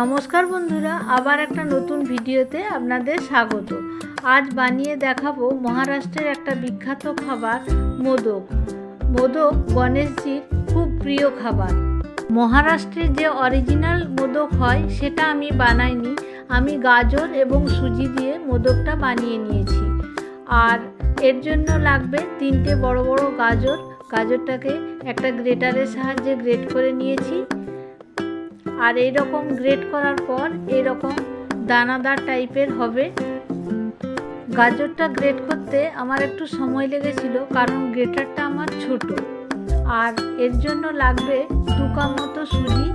নমস্কার বন্ধুরা, আবার একটা নতুন ভিডিওতে আপনাদের স্বাগত। আজ বানিয়ে দেখাবো মহারাষ্ট্রের একটা বিখ্যাত খাবার, মোদক। মোদক গণেশজির খুব প্রিয় খাবার। মহারাষ্ট্রের যে অরিজিনাল মোদক হয়, সেটা আমি বানাইনি। আমি গাজর এবং সুজি দিয়ে মোদকটা বানিয়ে নিয়েছি। আর এর জন্য লাগবে তিনটে বড় বড় গাজর। গাজরটাকে একটা গ্রেটারের সাহায্যে গ্রেট করে নিয়েছি। আর এই রকম গ্রেট করার পর এরকম দানাদার টাইপের হবে। গাজরটা গ্রেট করতে আমার একটু সময় লেগেছিল, কারণ গ্রেটারটা আমার ছোট। আর এর জন্য লাগবে দু মতো সুজি।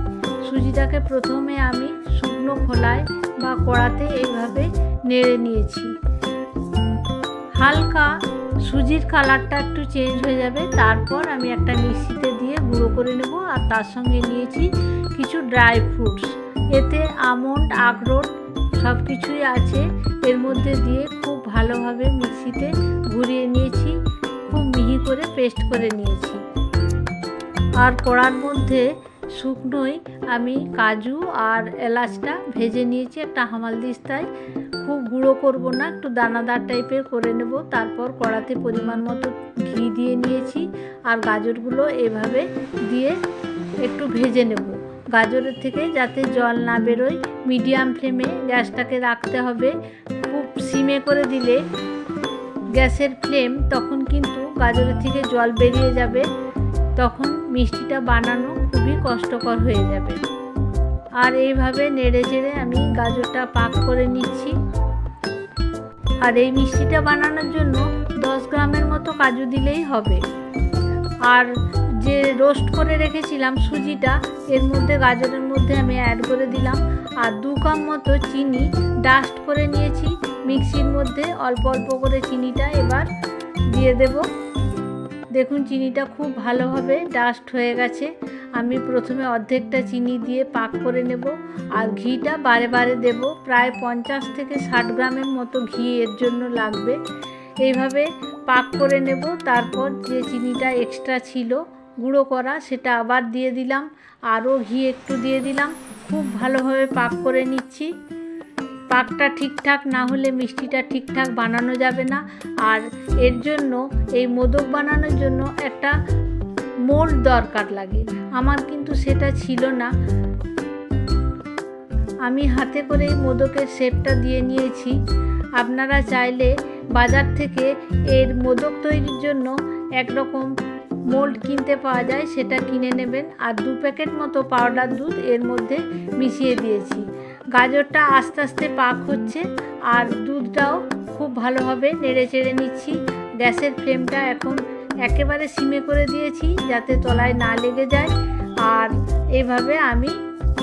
সুজিটাকে প্রথমে আমি শুকনো খোলায় বা কড়াতে এইভাবে নেড়ে নিয়েছি। হালকা সুজির কালারটা একটু চেঞ্জ হয়ে যাবে, তারপর আমি একটা মিক্সিতে দিয়ে গুঁড়ো করে নেব, আর তার সঙ্গে নিয়েছি কিছু ড্রাই ফ্রুটস এতে আমন্ড, আখরোট সব কিছুই আছে। এর মধ্যে দিয়ে খুব ভালোভাবে মিক্সিতে ঘুরিয়ে নিয়েছি। খুব মিহি করে পেস্ট করে নিয়েছি। আর কড়ার মধ্যে শুকনোই আমি কাজু আর এলাচটা ভেজে নিয়েছি। একটা হামাল দিস্তায় খুব গুঁড়ো করব না, একটু দানাদার টাইপের করে নেব। তারপর কড়াতে পরিমাণ মতো ঘি দিয়ে নিয়েছি। আর গাজরগুলো এভাবে দিয়ে একটু ভেজে নেব। গাজরের থেকে যাতে জল না বেরোয় মিডিয়াম ফ্লেমে গ্যাসটাকে রাখতে হবে। খুব সিমে করে দিলে গ্যাসের ফ্লেম তখন কিন্তু গাজরের থেকে জল বেরিয়ে যাবে। তখন মিষ্টিটা বানানো খুবই কষ্টকর হয়ে যাবে। আর এইভাবে নেড়ে চেড়ে আমি গাজরটা পাক করে নিচ্ছি। আর এই মিষ্টিটা বানানোর জন্য দশ গ্রামের মতো কাজু দিলেই হবে। আর যে রোস্ট করে রেখেছিলাম সুজিটা, এর মধ্যে গাজরের মধ্যে আমি অ্যাড করে দিলাম। আর দু কাপ মতো চিনি ডাস্ট করে নিয়েছি। মিক্সির মধ্যে অল্প অল্প করে চিনিটা এবার দিয়ে দেব। দেখুন চিনিটা খুব ভালোভাবে ডাস্ট হয়ে গেছে। আমি প্রথমে অর্ধেকটা চিনি দিয়ে পাক করে নেব। আর ঘিটা বারে বারে দেব। প্রায় পঞ্চাশ থেকে ষাট গ্রামের মতো ঘি এর জন্য লাগবে। এইভাবে পাক করে নেব। তারপর যে চিনিটা এক্সট্রা ছিল, গুঁড়ো করা, সেটা আবার দিয়ে দিলাম। আরও ঘি একটু দিয়ে দিলাম। খুব ভালোভাবে পাক করে নিচ্ছি। পাকটা ঠিকঠাক না হলে মিষ্টিটা ঠিকঠাক বানানো যাবে না। আর এর জন্য, এই মোদক বানানোর জন্য একটা মোল্ড দরকার লাগে। আমার কিন্তু সেটা ছিল না। আমি হাতে করে এই মোদকের শেপটা দিয়ে নিয়েছি। আপনারা চাইলে বাজার থেকে এর মোদক তৈরির জন্য একরকম মোল্ড কিনতে পাওয়া যায়, সেটা কিনে নেবেন। আর দু প্যাকেট মতো পাউডার দুধ এর মধ্যে মিশিয়ে দিয়েছি। গাজরটা আস্তে আস্তে পাক হচ্ছে, আর দুধটাও খুব ভালোভাবে নেড়ে চেড়ে নিচ্ছি। গ্যাসের ফ্লেমটা এখন একেবারে সিমে করে দিয়েছি, যাতে তলায় না লেগে যায়। আর এভাবে আমি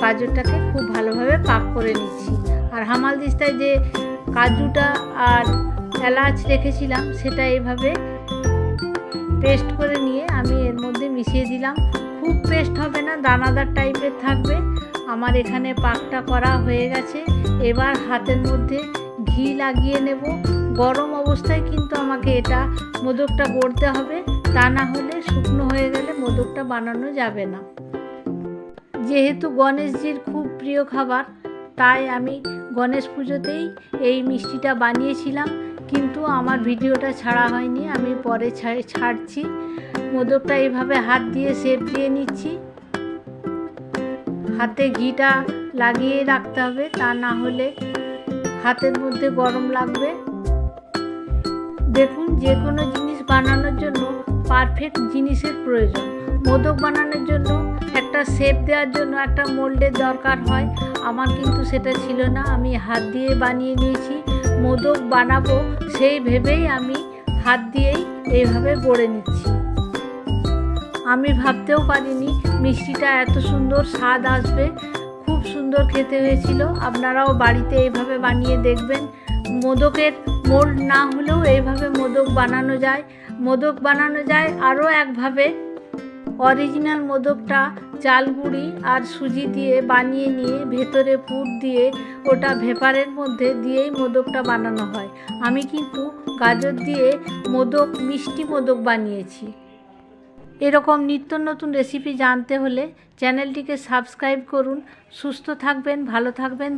গাজরটাকে খুব ভালোভাবে পাক করে নিচ্ছি। আর হামাল দিস্তায় যে কাজুটা আর এলাচ রেখেছিলাম, সেটা এভাবে পেস্ট করে নিয়ে আমি এর মধ্যে মিশিয়ে দিলাম। খুব পেস্ট হবে না, দানাদার টাইপের থাকবে। আমার এখানে পাকটা করা হয়ে গেছে। এবার হাতের মধ্যে ঘি লাগিয়ে নেব। গরম অবস্থায় কিন্তু আমাকে এটা মোদকটা গড়তে হবে। তা না হলে শুকনো হয়ে গেলে মোদকটা বানানো যাবে না। যেহেতু গণেশজির খুব প্রিয় খাবার তাই আমি গণেশ পুজোতেই এই মিষ্টিটা বানিয়েছিলাম, কিন্তু আমার ভিডিওটা ছাড়া হয়নি, আমি পরে ছাড়ছি। মোদকটা এইভাবে হাত দিয়ে শেপ দিয়ে নিচ্ছি। হাতে ঘিটা লাগিয়ে রাখতে হবে, তা না হলে হাতের মধ্যে গরম লাগবে। দেখুন যে কোনো জিনিস বানানোর জন্য পারফেক্ট জিনিসের প্রয়োজন। মোদক বানানোর জন্য, একটা শেপ দেওয়ার জন্য, একটা মোল্ডের দরকার হয়। আমার কিন্তু সেটা ছিল না। আমি হাত দিয়ে বানিয়ে নিয়েছি। মোদক বানাবো সেই ভেবেই আমি হাত দিয়েই এইভাবে গড়ে নিচ্ছি। আমি ভাবতেও পারিনি মিষ্টিটা এত সুন্দর স্বাদ আসবে। খুব সুন্দর খেতে হয়েছিল। আপনারাও বাড়িতে এইভাবে বানিয়ে দেখবেন। মোদকের মোল্ড না হলেও এইভাবে মোদক বানানো যায়। মোদক বানানো যায় আরও একভাবে অরিজিনাল মোদকটা চালগুড়ি আর সুজি দিয়ে বানিয়ে নিয়ে ভেতরে পুর দিয়ে ওটা ভেপারের মধ্যে দিয়েই মোদকটা বানানো হয়। আমি কিন্তু গাজর দিয়ে মোদক, মিষ্টি মোদক বানিয়েছি। এরকম নিত্য নতুন রেসিপি জানতে হলে চ্যানেলটিকে সাবস্ক্রাইব করুন। সুস্থ থাকবেন, ভালো থাকবেন